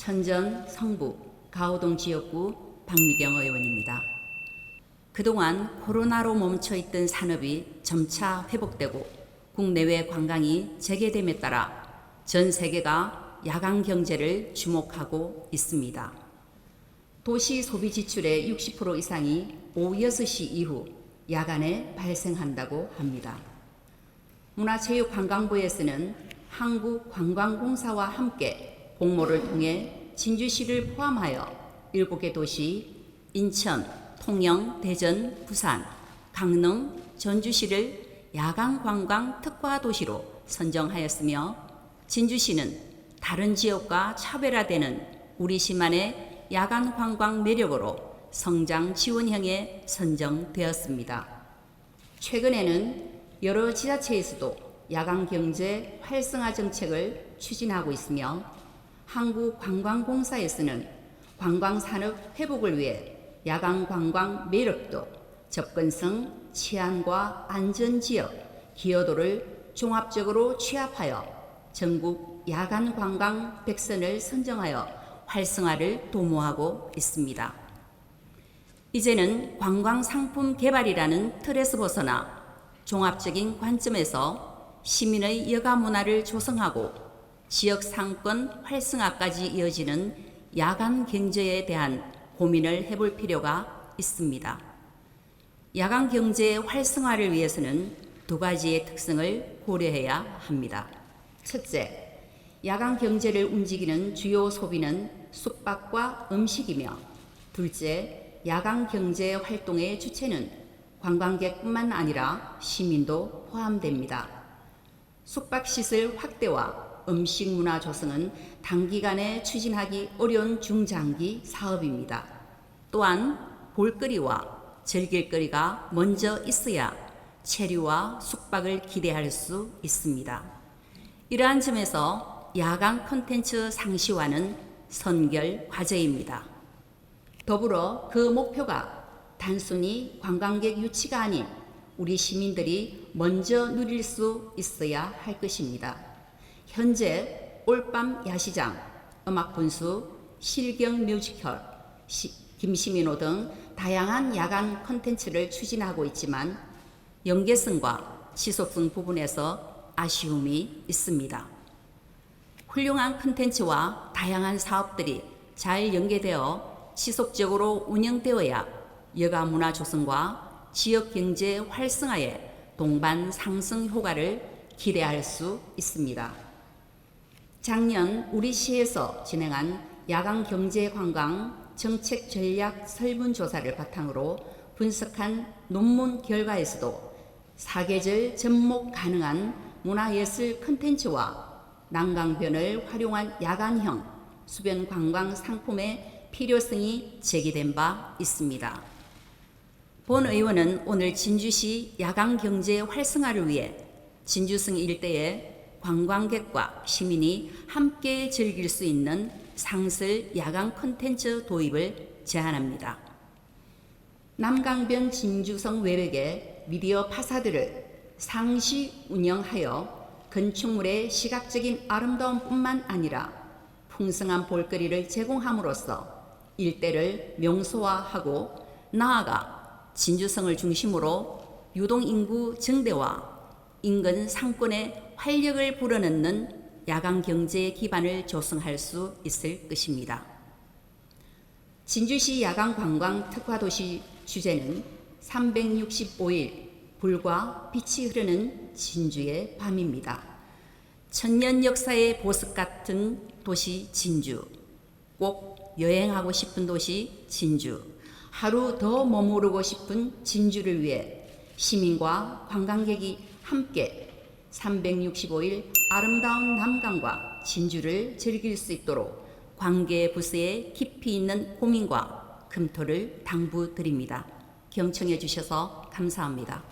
천전, 성북, 가호동 지역구 박미경 의원입니다. 그동안 코로나로 멈춰 있던 산업이 점차 회복되고 국내외 관광이 재개됨에 따라 전 세계가 야간 경제를 주목하고 있습니다. 도시 소비 지출의 60% 이상이 오후 6시 이후 야간에 발생한다고 합니다. 문화체육관광부에서는 한국관광공사와 함께 공모를 통해 진주시를 포함하여 7개 도시 인천, 통영, 대전, 부산, 강릉, 전주시를 야간 관광 특화 도시로 선정하였으며 진주시는 다른 지역과 차별화되는 우리 시만의 야간 관광 매력으로 성장 지원형에 선정되었습니다. 최근에는 여러 지자체에서도 야간 경제 활성화 정책을 추진하고 있으며 한국관광공사에서는 관광산업 회복을 위해 야간 관광 매력도 접근성, 치안과 안전지역, 기여도를 종합적으로 취합하여 전국 야간 관광 백선을 선정하여 활성화를 도모하고 있습니다. 이제는 관광 상품 개발이라는 틀에서 벗어나 종합적인 관점에서 시민의 여가 문화를 조성하고 지역 상권 활성화까지 이어지는 야간 경제에 대한 고민을 해볼 필요가 있습니다. 야간 경제 활성화를 위해서는 두 가지의 특성을 고려해야 합니다. 첫째, 야간 경제를 움직이는 주요 소비는 숙박과 음식이며 둘째, 야간 경제 활동의 주체는 관광객뿐만 아니라 시민도 포함됩니다. 숙박시설 확대와 음식 문화 조성은 단기간에 추진하기 어려운 중장기 사업입니다. 또한 볼거리와 즐길거리가 먼저 있어야 체류와 숙박을 기대할 수 있습니다. 이러한 점에서 야간 콘텐츠 상시화는 선결 과제입니다. 더불어 그 목표가 단순히 관광객 유치가 아닌 우리 시민들이 먼저 누릴 수 있어야 할 것입니다. 현재 올밤 야시장, 음악 분수, 실경 뮤지컬, 시, 김시민호 등 다양한 야간 콘텐츠를 추진하고 있지만 연계성과 지속성 부분에서 아쉬움이 있습니다. 훌륭한 콘텐츠와 다양한 사업들이 잘 연계되어 지속적으로 운영되어야 여가 문화 조성과 지역 경제 활성화에 동반 상승 효과를 기대할 수 있습니다. 작년 우리 시에서 진행한 야간 경제 관광 정책 전략 설문조사를 바탕으로 분석한 논문 결과에서도 사계절 접목 가능한 문화예술 콘텐츠와 난강변을 활용한 야간형 수변 관광 상품의 필요성이 제기된 바 있습니다. 본 의원은 오늘 진주시 야간 경제 활성화를 위해 진주성 일대에 관광객과 시민이 함께 즐길 수 있는 상설 야간 콘텐츠 도입을 제안합니다. 남강변 진주성 외벽에 미디어 파사드를 상시 운영하여 건축물의 시각적인 아름다움뿐만 아니라 풍성한 볼거리를 제공함으로써 일대를 명소화하고 나아가 진주성을 중심으로 유동 인구 증대와 인근 상권의 활력을 불어넣는 야간 경제의 기반을 조성할 수 있을 것입니다. 진주시 야간 관광 특화 도시 주제는 365일 불과 빛이 흐르는 진주의 밤입니다. 천년 역사의 보석 같은 도시 진주. 꼭 여행하고 싶은 도시 진주. 하루 더 머무르고 싶은 진주를 위해 시민과 관광객이 함께 365일 아름다운 남강과 진주를 즐길 수 있도록 관계 부서에 깊이 있는 고민과 검토를 당부드립니다. 경청해 주셔서 감사합니다.